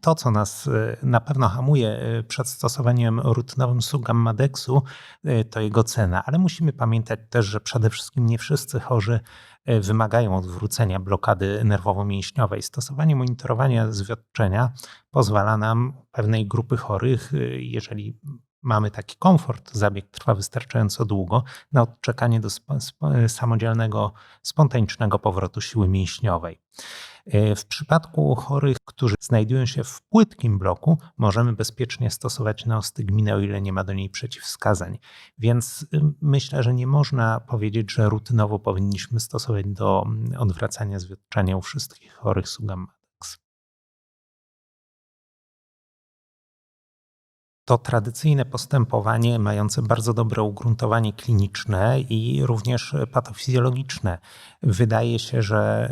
to, co nas na pewno hamuje przed stosowaniem rutynowym sugammadexu, to jego cena, ale musimy pamiętać też, że przede wszystkim nie wszyscy chorzy wymagają odwrócenia blokady nerwowo-mięśniowej. Stosowanie monitorowania zwiadczenia pozwala nam pewnej grupy chorych, jeżeli mamy taki komfort, zabieg trwa wystarczająco długo, na odczekanie do sp sp samodzielnego, spontanicznego powrotu siły mięśniowej. E, w przypadku chorych, którzy znajdują się w płytkim bloku, możemy bezpiecznie stosować neostygminę, o ile nie ma do niej przeciwwskazań. Więc y, myślę, że nie można powiedzieć, że rutynowo powinniśmy stosować do mm, odwracania zwietrzenia u wszystkich chorych sugamma. To tradycyjne postępowanie mające bardzo dobre ugruntowanie kliniczne i również patofizjologiczne. Wydaje się, że,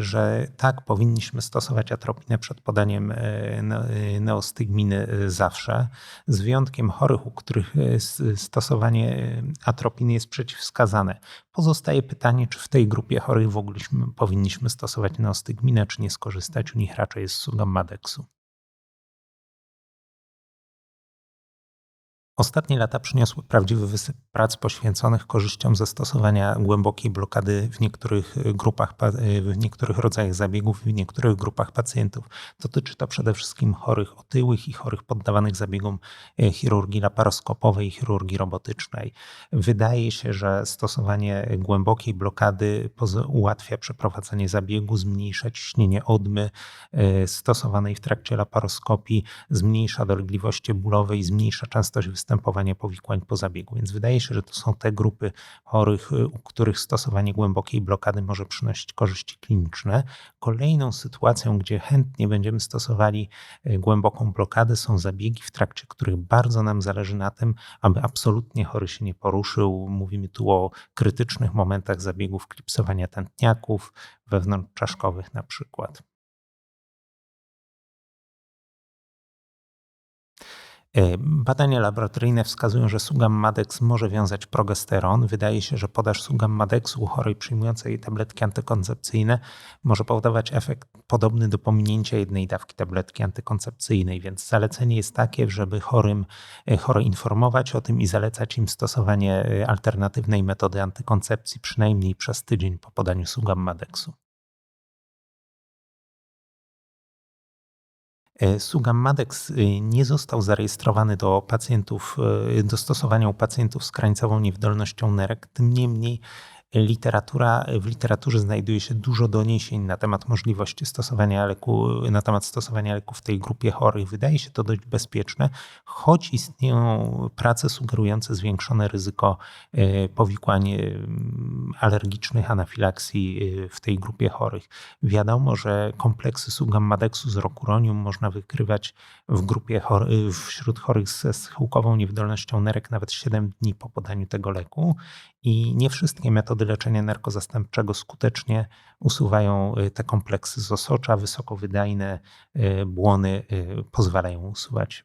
że tak powinniśmy stosować atropinę przed podaniem e, neostygminy zawsze, z wyjątkiem chorych, u których stosowanie atropiny jest przeciwwskazane. Pozostaje pytanie, czy w tej grupie chorych w ogóle powinniśmy stosować neostygminę, czy nie skorzystać u nich raczej z sugammadexu. Ostatnie lata przyniosły prawdziwy wysyp prac poświęconych korzyściom zastosowania głębokiej blokady w niektórych grupach, w niektórych rodzajach zabiegów, w niektórych grupach pacjentów. Dotyczy to przede wszystkim chorych otyłych i chorych poddawanych zabiegom e, chirurgii laparoskopowej i chirurgii robotycznej. Wydaje się, że stosowanie głębokiej blokady ułatwia przeprowadzenie zabiegu, zmniejsza ciśnienie odmy e, stosowanej w trakcie laparoskopii, zmniejsza dolegliwości bólowe i zmniejsza częstość występowania występowania powikłań po zabiegu. Więc wydaje się, że to są te grupy chorych, y, u których stosowanie głębokiej blokady może przynosić korzyści kliniczne. Kolejną sytuacją, gdzie chętnie będziemy stosowali y, głęboką blokadę, są zabiegi, w trakcie których bardzo nam zależy na tym, aby absolutnie chory się nie poruszył. Mówimy tu o krytycznych momentach zabiegów klipsowania tętniaków wewnątrzczaszkowych na przykład. Badania laboratoryjne wskazują, że sugammadex może wiązać progesteron. Wydaje się, że podaż sugammadexu u chorej przyjmującej tabletki antykoncepcyjne może powodować efekt podobny do pominięcia jednej dawki tabletki antykoncepcyjnej, więc zalecenie jest takie, żeby chorym, e, chore informować o tym i zalecać im stosowanie e, alternatywnej metody antykoncepcji przynajmniej przez tydzień po podaniu sugammadexu. Sugammadex y, nie został zarejestrowany do pacjentów, y, do stosowania u pacjentów z krańcową niewydolnością nerek. Tym niemniej literatura, w literaturze znajduje się dużo doniesień na temat możliwości stosowania leku, na temat stosowania leku w tej grupie chorych. Wydaje się to dość bezpieczne, choć istnieją prace sugerujące zwiększone ryzyko e, powikłań e, alergicznych, anafilaksji e, w tej grupie chorych. Wiadomo, że kompleksy sugammadexu z rokuronium można wykrywać w grupie chory, wśród chorych ze schyłkową niewydolnością nerek nawet 7 dni po podaniu tego leku i nie wszystkie metody leczenia narkozastępczego skutecznie usuwają y, te kompleksy z osocza. Wysokowydajne y, błony y, pozwalają usuwać